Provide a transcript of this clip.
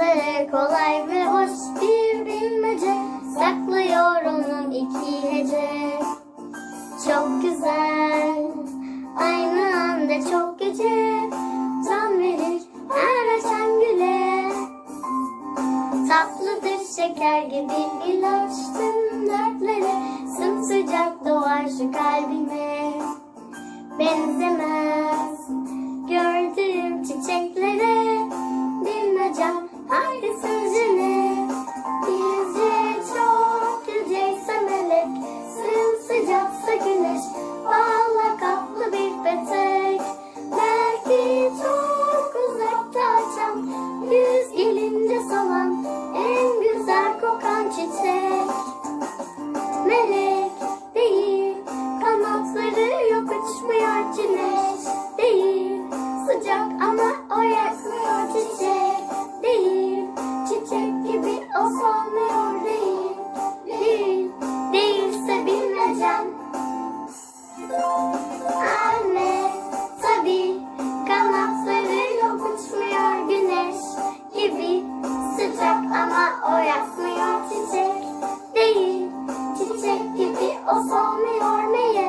Sözlere kolay ve hoş bir bilmece. Saklıyor onun iki hece. Çok güzel Aynı anda çok gece. Can verir her açan güle. Tatlıdır şeker gibi ilaçtım dertlere. Sımsıcak doğar şu kalbime. Benzemez ama o yakmıyor çiçek Değil. Çiçek gibi o solmuyor değil. Değil Değilse bilmecem Anne tabi kanatları yok uçmuyor güneş gibi. Sıcak ama o yakmıyor çiçek değil. Çiçek gibi o solmuyor melek